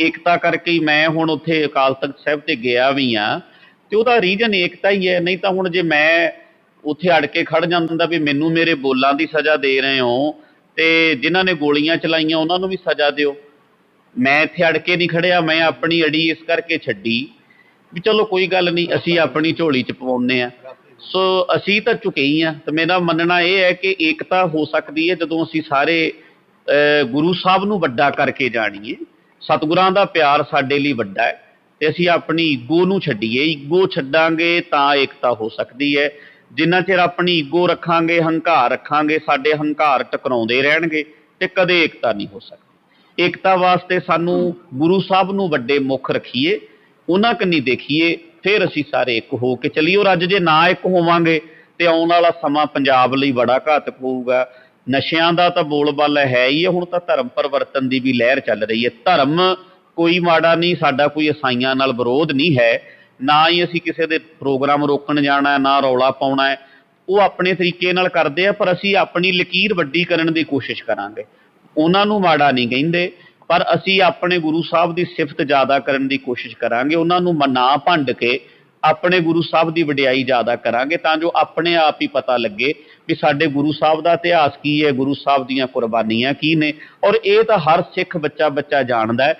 ਏਕਤਾ ਕਰਕੇ ਹੀ ਮੈਂ ਹੁਣ ਉੱਥੇ ਅਕਾਲ ਤਖਤ ਸਾਹਿਬ ਤੇ ਗਿਆ ਵੀ ਆ ਤੇ ਉਹਦਾ ਰੀਜਨ ਏਕਤਾ ਹੀ ਹੈ ਨਹੀਂ ਤਾਂ ਹੁਣ ਜੇ ਮੈਂ ਉੱਥੇ ਅੜ ਕੇ ਖੜ ਜਾਂਦਾ ਵੀ ਮੈਨੂੰ ਮੇਰੇ ਬੋਲਾਂ ਦੀ ਸਜ਼ਾ ਦੇ ਰਹੇ ਹੋ ਤੇ ਜਿਨ੍ਹਾਂ ਨੇ ਗੋਲੀਆਂ ਚਲਾਈਆਂ ਉਹਨਾਂ ਨੂੰ ਵੀ ਸਜ਼ਾ ਦਿਓ। ਮੈਂ ਇੱਥੇ ਅੜ ਕੇ ਨਹੀਂ ਖੜਿਆ ਮੈਂ ਆਪਣੀ ਅੜੀ ਇਸ ਕਰਕੇ ਛੱਡੀ ਵੀ ਚਲੋ ਕੋਈ ਗੱਲ ਨਹੀਂ ਅਸੀਂ ਆਪਣੀ ਝੋਲੀ ਚ ਪਵਾਉਂਦੇ ਆ ਸੋ ਅਸੀਂ ਤਾਂ ਝੁਕੇ ਹੀ ਆ ਤੇ ਮੇਰਾ ਮੰਨਣਾ ਇਹ ਹੈ ਕਿ ਏਕਤਾ ਹੋ ਸਕਦੀ ਹੈ ਜਦੋਂ ਅਸੀਂ ਸਾਰੇ ਅਹ, ਗੁਰੂ ਸਾਹਿਬ ਨੂੰ ਵੱਡਾ ਕਰਕੇ ਜਾਣੀਏ। ਸਤਿਗੁਰਾਂ ਦਾ ਪਿਆਰ ਸਾਡੇ ਲਈ ਵੱਡਾ ਹੈ ਤੇ ਅਸੀਂ ਆਪਣੀ ਈਗੋ ਨੂੰ ਛੱਡੀਏ। ਈਗੋ ਛੱਡਾਂਗੇ ਤਾਂ ਏਕਤਾ ਹੋ ਸਕਦੀ ਹੈ। ਜਿੰਨਾ ਚਿਰ ਆਪਣੀ ਈਗੋ ਰੱਖਾਂਗੇ, ਹੰਕਾਰ ਰੱਖਾਂਗੇ, ਸਾਡੇ ਹੰਕਾਰ ਟਕਰਾਉਂਦੇ ਰਹਿਣਗੇ ਤੇ ਕਦੇ ਏਕਤਾ ਨਹੀਂ ਹੋ ਸਕਦੀ। ਏਕਤਾ ਵਾਸਤੇ ਸਾਨੂੰ ਗੁਰੂ ਸਾਹਿਬ ਨੂੰ ਵੱਡੇ ਮੁੱਖ ਰੱਖੀਏ, ਉਹਨਾਂ ਕੰਨੀ ਦੇਖੀਏ, ਫਿਰ ਅਸੀਂ ਸਾਰੇ ਇੱਕ ਹੋ ਕੇ ਚੱਲੀਏ। ਔਰ ਅੱਜ ਜੇ ਨਾ ਇੱਕ ਹੋਵਾਂਗੇ ਤੇ ਆਉਣ ਵਾਲਾ ਸਮਾਂ ਪੰਜਾਬ ਲਈ ਬੜਾ ਘਾਤਕ ਹੋਊਗਾ। ਨਸ਼ਿਆਂ ਦਾ ਤਾਂ ਬੋਲਬਾਲਾ ਹੈ ਹੀ ਹੈ, ਹੁਣ ਤਾਂ ਧਰਮ ਪਰਿਵਰਤਨ ਦੀ ਵੀ ਲਹਿਰ ਚੱਲ ਰਹੀ ਹੈ। ਧਰਮ ਕੋਈ ਮਾੜਾ ਨਹੀਂ, ਸਾਡਾ ਕੋਈ ਈਸਾਈਆਂ ਨਾਲ ਵਿਰੋਧ ਨਹੀਂ ਹੈ। ਨਾ ਹੀ ਅਸੀਂ ਕਿਸੇ ਦੇ ਪ੍ਰੋਗਰਾਮ ਰੋਕਣ ਜਾਣਾ ਹੈ ਨਾ ਰੌਲਾ ਪਾਉਣਾ ਹੈ। ਉਹ ਆਪਣੇ ਤਰੀਕੇ ਨਾਲ ਕਰਦੇ ਆ, ਪਰ ਅਸੀਂ ਆਪਣੀ ਲਕੀਰ ਵੱਡੀ ਕਰਨ ਦੀ ਕੋਸ਼ਿਸ਼ ਕਰਾਂਗੇ। ਉਹਨਾਂ ਨੂੰ ਮਾੜਾ ਨਹੀਂ ਕਹਿੰਦੇ, ਪਰ ਅਸੀਂ ਆਪਣੇ ਗੁਰੂ ਸਾਹਿਬ ਦੀ ਸਿਫਤ ਜ਼ਿਆਦਾ ਕਰਨ ਦੀ ਕੋਸ਼ਿਸ਼ ਕਰਾਂਗੇ। ਉਹਨਾਂ ਨੂੰ ਮਨਾ ਭੰਡ ਕੇ ਆਪਣੇ ਗੁਰੂ ਸਾਹਿਬ ਦੀ ਵਡਿਆਈ ਜ਼ਿਆਦਾ ਕਰਾਂਗੇ ਤਾਂ ਜੋ ਆਪਣੇ ਆਪ ਹੀ ਪਤਾ ਲੱਗੇ ਵੀ ਸਾਡੇ ਗੁਰੂ ਸਾਹਿਬ ਦਾ ਇਤਿਹਾਸ ਕੀ ਹੈ, ਗੁਰੂ ਸਾਹਿਬ ਦੀਆਂ ਕੁਰਬਾਨੀਆਂ ਕੀ ਨੇ। ਔਰ ਇਹ ਤਾਂ ਹਰ ਸਿੱਖ ਬੱਚਾ ਬੱਚਾ ਜਾਣਦਾ